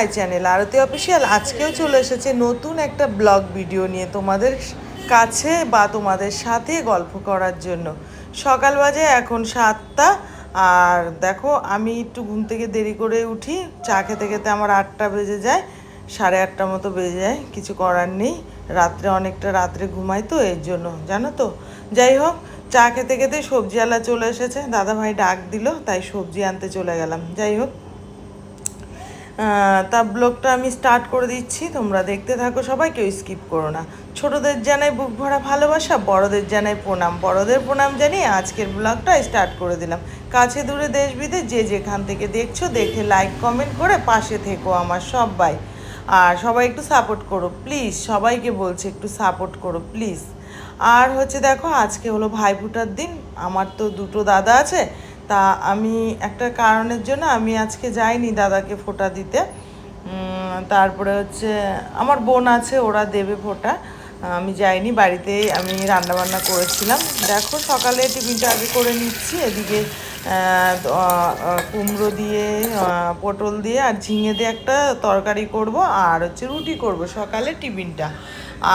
My channel Arati official আজকেও চলে এসেছে নতুন একটা ব্লগ ভিডিও নিয়ে তোমাদের কাছে বা তোমাদের সাথে গল্প করার জন্য। সকাল বাজে এখন সাতটা, আর দেখো আমি একটু ঘুম থেকে দেরি করে উঠি। চা খেতে খেতে আমার আটটা বেজে যায়, সাড়ে আটটা মতো বেজে যায়, কিছু করার নেই। রাত্রে অনেকটা রাত্রে ঘুমাই তো, এর জন্য, জানো তো। যাই হোক, চা খেতে খেতে সবজিওয়ালা চলে এসেছে। দাদাভাই ডাক দিল, তাই সবজি আনতে চলে গেলাম। যাই হোক তা ব্লগটা আমি স্টার্ট করে দিচ্ছি। তোমরা দেখতে থাকো, সবাই কেউ স্কিপ করো না। ছোটদের জানাই বুক ভরা ভালোবাসা, বড়দের জানাই প্রণাম। বড়দের প্রণাম জানিয়ে আজকের ব্লগটা স্টার্ট করে দিলাম। কাছে দূরে দেশ বিদেশ যে যেখান থেকে দেখছ, দেখে লাইক কমেন্ট করে পাশে থেকো আমার সবাই। আর সবাই একটু সাপোর্ট করো প্লিজ সবাইকে বলছে, একটু সাপোর্ট করো প্লিজ আর হচ্ছে দেখো, আজকে হলো ভাইফোঁটার দিন। আমার তো দুটো দাদা আছে। তা আমি একটা কারণের জন্য আমি আজকে যাইনি দাদাকে ফোঁটা দিতে। তারপরে হচ্ছে আমার বোন আছে, ওরা দেবে ফোঁটা। আমি যাইনি, বাড়িতেই আমি রান্না বান্না করেছিলাম। দেখো, সকালে টিফিনটা আগে করে নিচ্ছি, এদিকে কুমড়ো দিয়ে পটল দিয়ে আর ঝিঙে দিয়ে একটা তরকারি করব আর হচ্ছে রুটি করব সকালে টিফিনটা।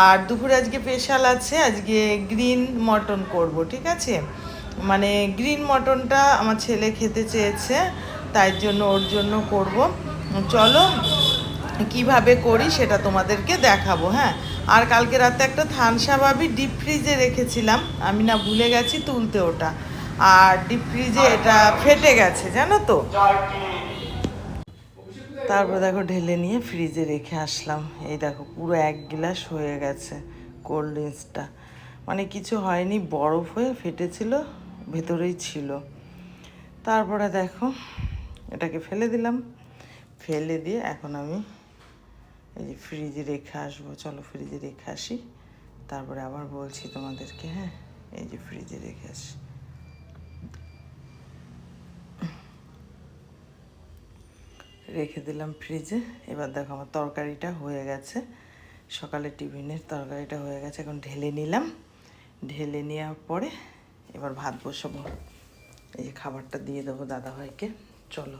আর দুপুরে আজকে স্পেশাল আছে, আজকে গ্রিন মটন করব, ঠিক আছে? মানে গ্রিন মটনটা আমার ছেলে খেতে চেয়েছে, তাই জন্য ওর জন্য করব। চলো, কীভাবে করি সেটা তোমাদেরকে দেখাবো হ্যাঁ? আর কালকে রাতে একটা থানসা ভাবি ডিপ ফ্রিজে রেখেছিলাম, আমি না ভুলে গেছি তুলতে ওটা। আর ডিপ ফ্রিজে এটা ফেটে গেছে, জানো তো? তারপর দেখো ঢেলে নিয়ে ফ্রিজে রেখে আসলাম। এই দেখো, পুরো এক গ্লাস হয়ে গেছে কোল্ড ড্রিঙ্কসটা মানে কিছু হয়নি, বরফ হয়ে ফেটেছিল। ভেতরেই ছিল। তারপরে দেখো, এটাকে ফেলে দিলাম। ফেলে দিয়ে এখন আমি এই যে ফ্রিজে রেখে আসব। চলো ফ্রিজে রেখে আসি। তারপরে আবার বলছি তোমাদেরকে হ্যাঁ এই যে ফ্রিজে রেখে আসি। রেখে দিলাম ফ্রিজে। এবার দেখো আমার তরকারিটা হয়ে গেছে। সকালে টিফিনের তরকারিটা হয়ে গেছে। এখন ঢেলে নিলাম। ঢেলে নেওয়ার পরে এবার ভাত বসাবো। এই যে খাবারটা দিয়ে দেবো দাদাভাইকে চলো,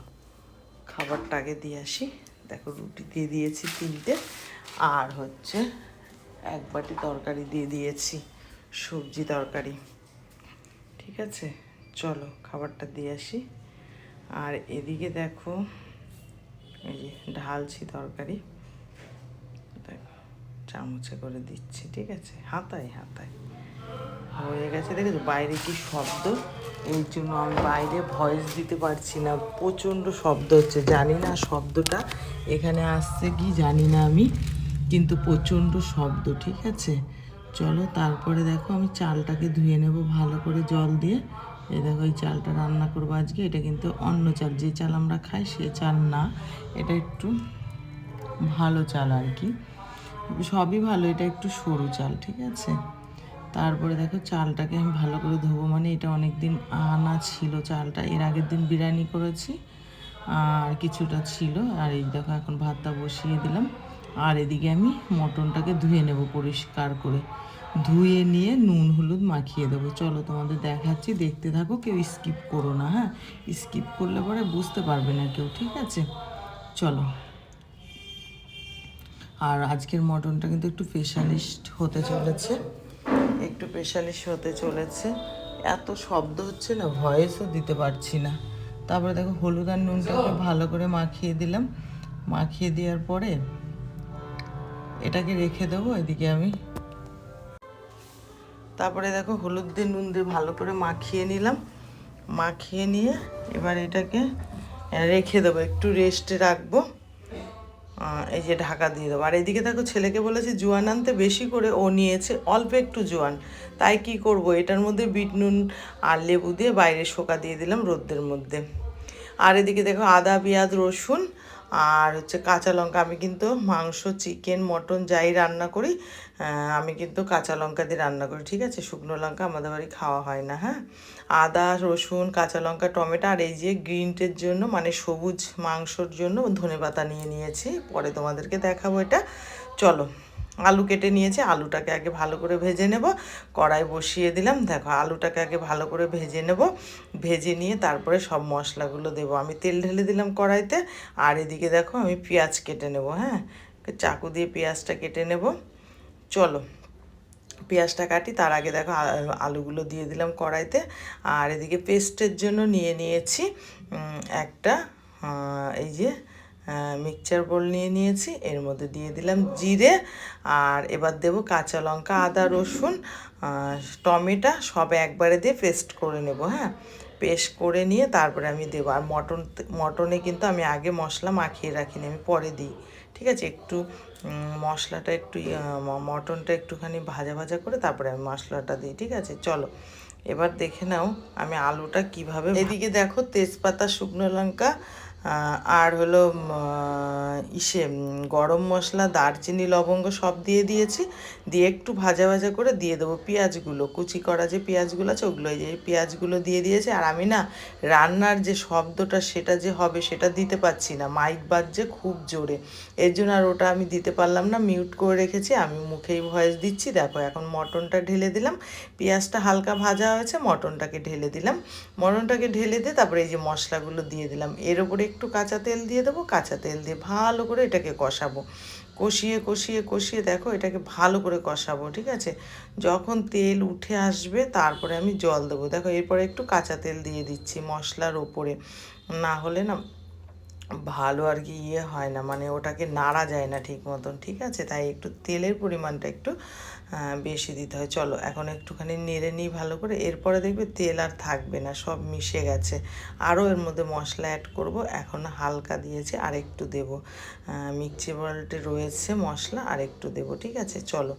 খাবারটা আগে দিয়ে আসি। দেখো রুটি দিয়ে দিয়েছি তিনটে, আর হচ্ছে এক বাটি তরকারি দিয়ে দিয়েছি, সবজি তরকারি। ঠিক আছে? চলো, খাবারটা দিয়ে আসি। আর এদিকে দেখো, এই যে ঢালছি তরকারি। দেখো, চামচে করে দিচ্ছি, ঠিক আছে? হাতায় হাতায়। হয়ে গেছে। দেখেছ, বাইরে কি শব্দ? এই জন্য আমি বাইরে ভয়েস দিতে পারছি না। প্রচণ্ড শব্দ হচ্ছে, জানি না শব্দটা এখানে আসছে কি, জানি না আমি, কিন্তু প্রচণ্ড শব্দ, ঠিক আছে? চলো, তারপরে দেখো, আমি চালটাকে ধুয়ে নেব ভালো করে জল দিয়ে। এই দেখো, এই চালটা রান্না করব আজকে। এটা কিন্তু অন্য চাল, যে চাল আমরা খাই সে চাল না। এটা একটু ভালো চাল আর কি। সবই ভালো, এটা একটু সরু চাল, ঠিক আছে? তারপরে দেখো চালটাকে আমি ভালো করে ধোবো। মানে এটা অনেক দিন আনা ছিল চালটা। এর আগের দিন বিরিয়ানি করেছি, আর কিছুটা ছিল। আর এই দেখো এখন ভাতটা বসিয়ে দিলাম। আর এদিকে আমি মটনটাকে ধুয়ে নেব পরিষ্কার করে। ধুয়ে নিয়ে নুন হলুদ মাখিয়ে দেবো। চলো তোমাদের দেখাচ্ছি। দেখতে থাকো, কেউ স্কিপ করো না হ্যাঁ? স্কিপ করলে পরে বুঝতে পারবে না কেউ, ঠিক আছে? চলো। আর আজকের মটনটা কিন্তু একটু স্পেশালিস্ট হতে চলেছে। একটু স্পেশালিস্ট হতে চলেছে। এত শব্দ হচ্ছে না ভয়েসও দিতে পারছি না। তারপরে দেখো হলুদ আর নুনটাকে ভালো করে মাখিয়ে দিলাম। মাখিয়ে দেওয়ার পরে এটাকে রেখে দেবো এদিকে আমি। তারপরে দেখো হলুদ দিয়ে নুন দিয়ে ভালো করে মাখিয়ে নিলাম। মাখিয়ে নিয়ে এবার এটাকে রেখে দেবো একটু রেস্টে রাখব। এই যে ঢাকা দিয়ে দেবো। আর এদিকে দেখো ছেলেকে বলেছে, জোয়ান আনতে বেশি করে ও নিয়েছে, অল্প একটু জোয়ান। তাই কি করব? এটার মধ্যে বিট নুন আর লেবু দিয়ে বাইরে শোকা দিয়ে দিলাম রোদ্রের মধ্যে। আর এদিকে দেখো আদা, পেঁয়াজ, রসুন আর হচ্ছে কাঁচা লঙ্কা আমি কিন্তু মাংস চিকেন মটন যাই রান্না করি আমি কিন্তু কাঁচা লঙ্কা দিয়ে রান্না করি, ঠিক আছে? শুকনো লঙ্কা আমাদের বাড়ি খাওয়া হয় না হ্যাঁ? আদা, রসুন, কাঁচা লঙ্কা, টমেটো আর এই যে গ্রিনটের জন্য মানে সবুজ মাংসর জন্য ধনে পাতা নিয়ে নিয়েছি। পরে তোমাদেরকে দেখাবো এটা। চলো। আলু কেটে নিয়েছি, আলুটাকে আগে ভালো করে ভেজে নেব। কড়াই বসিয়ে দিলাম, দেখো আলুটাকে আগে ভালো করে ভেজে নেব। ভেজে নিয়ে তারপরে সব মশলাগুলো দেবো। আমি তেল ঢেলে দিলাম কড়াইতে, আর এদিকে দেখো আমি পেঁয়াজ কেটে নেব হ্যাঁ? চাকু দিয়ে পেঁয়াজটা কেটে নেব। চলো, পেঁয়াজটা কাটি, তার আগে দেখো আলুগুলো দিয়ে দিলাম কড়াইতে। আর এদিকে পেস্টের জন্য নিয়ে নিয়েছি একটা এই যে মিক্সচার বোল নিয়ে নিয়েছি। এর মধ্যে দিয়ে দিলাম জিরে আর এবার দেবো কাঁচা লঙ্কা, আদা, রসুন টমেটো সব একবারে দিয়ে পেস্ট করে নেব হ্যাঁ? পেস্ট করে নিয়ে তারপরে আমি দেবো। আর মটন, মটনে কিন্তু আমি আগে মশলা মাখিয়ে রাখিনি, আমি পরে দিই, ঠিক আছে? একটু মশলাটা একটু মটনটা একটুখানি ভাজা ভাজা করে তারপরে আমি মশলাটা দিই, ঠিক আছে? চলো, এবার দেখে নাও আমি আলুটা কীভাবে এদিকে দেখো তেজপাতা, শুকনো লঙ্কা আর হলো ইসে গরম মশলা, দারচিনি, লবঙ্গ সব দিয়ে দিয়েছি। দিয়ে একটু ভাজা ভাজা করে দিয়ে দেবো পেঁয়াজগুলো। কুচি করা যে পেঁয়াজগুলো আছে, ওগুলো যে পেঁয়াজগুলো দিয়ে দিয়েছি। আর আমি না রান্নার যে শব্দটা, সেটা যে হবে, সেটা দিতে পারছি না। মাইক বাজছে খুব জোরে। এর জন্য আর ওটা আমি দিতে পারলাম না, মিউট করে রেখেছি। আমি মুখেই ভয়েস দিচ্ছি। দেখো, এখন মটনটা ঢেলে দিলাম। পেঁয়াজটা হালকা ভাজা হয়েছে, মটনটাকে ঢেলে দিলাম। মটনটাকে ঢেলে দিয়ে তারপরে এই যে মশলাগুলো দিয়ে দিলাম। এর ওপরে একটু কাঁচা তেল দিয়ে দেবো, কাঁচা তেল দিয়ে ভালো করে এটাকে কষাবো। কষিয়ে কষিয়ে কষিয়ে দেখো এটাকে ভালো করে কষাবো, ঠিক আছে? যখন তেল উঠে আসবে তারপরে আমি জল দেবো। দেখো এরপরে একটু কাঁচা তেল দিয়ে দিচ্ছি মশলার ওপরে। না হলে না ভালো আর কি ইয়ে হয় না মানে ওটাকে নাড়া যায় না ঠিক মতন, ঠিক আছে? তাই একটু তেলের পরিমাণটা একটু বেশি দিতে হয়। চলো, এখন একটুখানি নেড়ে নিই ভালো করে, এরপরে দেখবে তেল আর থাকবে না, সব মিশে গেছে। আরও এর মধ্যে মশলা অ্যাড করব, এখন হালকা দিয়েছে, আর একটু দেবো। মিক্সি বলটে রয়েছে মশলা, আর একটু দেবো, ঠিক আছে? চলো,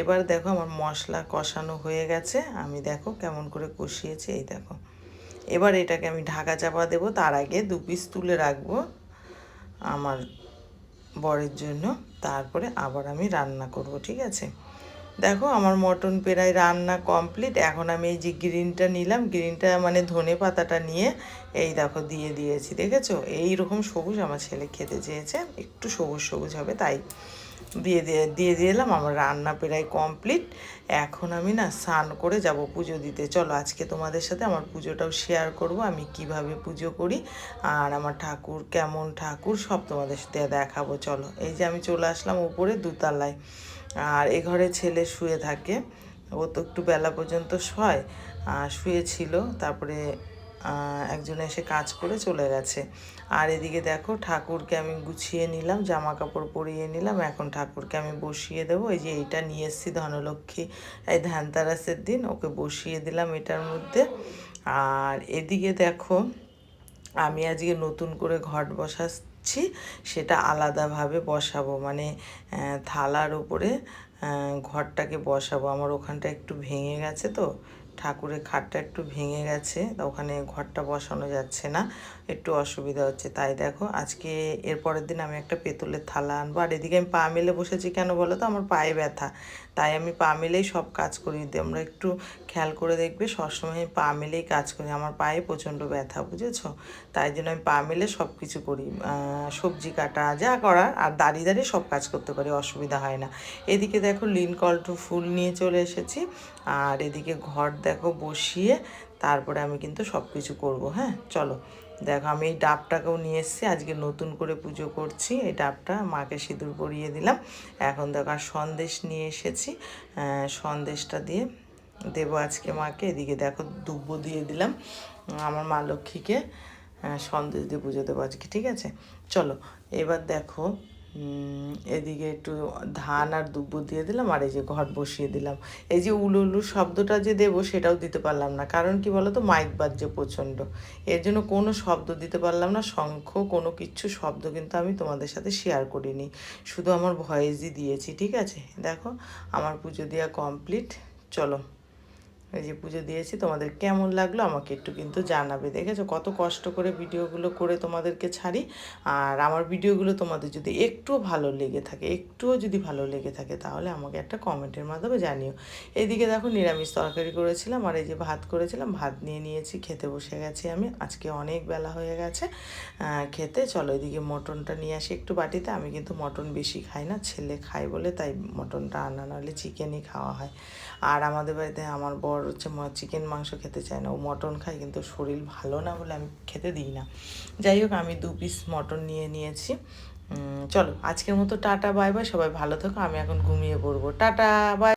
এবার দেখো আমার মশলা কষানো হয়ে গেছে, আমি দেখো কেমন করে কষিয়েছি, এই দেখো। এবার এটাকে আমি ঢাকা চাপা দেবো। তার আগে দু পিস তুলে রাখব আমার বরের জন্য। তারপরে আবার আমি রান্না করব, ঠিক আছে? দেখো আমার মটন প্রায় রান্না কমপ্লিট এখন আমি এই যে গ্রিনটা নিলাম। গ্রিনটা মানে ধনে পাতাটা নিয়ে এই দেখো দিয়ে দিয়েছি, দেখেছ? এই রকম সবুজ আমার ছেলে খেতে চেয়েছে। একটু সবুজ সবুজ হবে, তাই। দিয়ে দিয়ে দিয়ে দিলাম আমার রান্না প্রায় কমপ্লিট এখন আমি না স্নান করে যাব পুজো দিতে। চলো, আজকে তোমাদের সাথে আমার পুজোটাও শেয়ার করব, আমি কীভাবে পুজো করি আর আমার ঠাকুর কেমন ঠাকুর সব তোমাদের সাথে দেখাবো। চলো, এই যে আমি চলে আসলাম উপরে দুতলায়। আর এ ঘরে ছেলে শুয়ে থাকে। ও তো একটু বেলা পর্যন্ত শয় আর শুয়েছিল, তারপরে একজন এসে কাজ করে চলে গেছে। আর এদিকে দেখো, ঠাকুরকে আমি গুছিয়ে নিলাম জামা কাপড় পরিয়ে নিলাম। এখন ঠাকুরকে আমি বসিয়ে দেবো। এই যে এইটা নিয়ে এসেছি ধনলক্ষ্মী, এই ধানতারাসের দিন, ওকে বসিয়ে দিলাম এটার মধ্যে। আর এদিকে দেখো, আমি আজকে নতুন করে ঘট বসাচ্ছি, সেটা আলাদাভাবে বসাবো। মানে থালার ওপরে ঘরটাকে বসাবো। আমার ওখানটা একটু ভেঙে গেছে তো ঠাকুরের খাটটা একটু ভেঙে গেছে ওখানে ঘরটা বসানো যাচ্ছে না, একটু অসুবিধা হচ্ছে। তাই দেখো, আজকে এর পরের দিন আমি একটা পেতলের থালা আনব। আর এদিকে আমি পা মেলে বসেছি কেন বলো তো? আমার পায়ে ব্যথা। তাই আমি পা মেলেই সব কাজ করি। আমরা একটু খেয়াল করে দেখবে, সবসময় আমি পা মেলেই কাজ করি। আমার পায়ে প্রচণ্ড ব্যথা, বুঝেছ? তাই জন্য আমি পা মেলে সব কিছু করি সবজি কাটা যা করার, আর দাঁড়িয়ে দাঁড়িয়ে সব কাজ করতে পারি, অসুবিধা হয় না। এদিকে দেখো লিনকল্টু ফুল নিয়ে চলে এসেছি। আর এদিকে ঘর দেখো বসিয়ে তারপরে আমি কিন্তু সব কিছু করব হ্যাঁ? চলো, দেখো আমি এই ডাবটাকেও নিয়ে এসেছি, আজকে নতুন করে পুজো করছি, এই ডাবটা মাকে সিঁদুর পরিয়ে দিলাম। এখন দেখো আর সন্দেশ নিয়ে এসেছি সন্দেশটা দিয়ে দেবো আজকে মাকে, এদিকে দেখো দুব্ব দিয়ে দিলাম, আমার মা লক্ষ্মীকে সন্দেশ দিয়ে পুজো দেবো আজকে, ঠিক আছে? চলো, এবার দেখো এদিকে একটু ধান আর দুব্ব দিয়ে দিলাম, আর এই যে ঘট বসিয়ে দিলাম। এই যে উলু উলু শব্দটা যে দেবো সেটাও দিতে পারলাম না, কারণ কি বলো তো মাইক বাজছে প্রচণ্ড। এর জন্য কোনো শব্দ দিতে পারলাম না, শঙ্খ, কোনো কিচ্ছু শব্দ কিন্তু আমি তোমাদের সাথে শেয়ার করিনি। শুধু আমার ভয়েসই দিয়েছি, ঠিক আছে? দেখো, আমার পুজো দেওয়া কমপ্লিট চলো। এই যে পুজো দিয়েছি, তোমাদের কেমন লাগল আমাকে একটু কিন্তু জানাবে। দেখেছ কত কষ্ট করে ভিডিওগুলো করে তোমাদেরকে ছাড়ি। আর আমার ভিডিওগুলো তোমাদের যদি একটুও ভালো লেগে থাকে, একটুও যদি ভালো লেগে থাকে, তাহলে আমাকে একটা কমেন্টের মাধ্যমে জানিও। এদিকে দেখো নিরামিষ তরকারি করেছিলাম, আর এই যে ভাত করেছিলাম, ভাত নিয়ে নিয়েছি, খেতে বসে গেছি আমি। আজকে অনেক বেলা হয়ে গেছে খেতে। চলো এদিকে মটনটা নিয়ে আসি একটু বাটিতে। আমি কিন্তু মটন বেশি খাই না, ছেলে খাই বলে, তাই মটনটা আনা, নাহলে চিকেনই খাওয়া হয়। আর আমাদের বাড়িতে আমার বর হচ্ছে চিকেন মাংস খেতে চায় না, ও মটন খায় কিন্তু শরীর ভালো না বলে আমি খেতে দিই না। যাই হোক, আমি দু পিস মটন নিয়ে নিয়েছি। চলো, আজকের মতো টাটা বাই বাই সবাই ভালো থাকো, আমি এখন ঘুমিয়ে পড়ব। Tata bye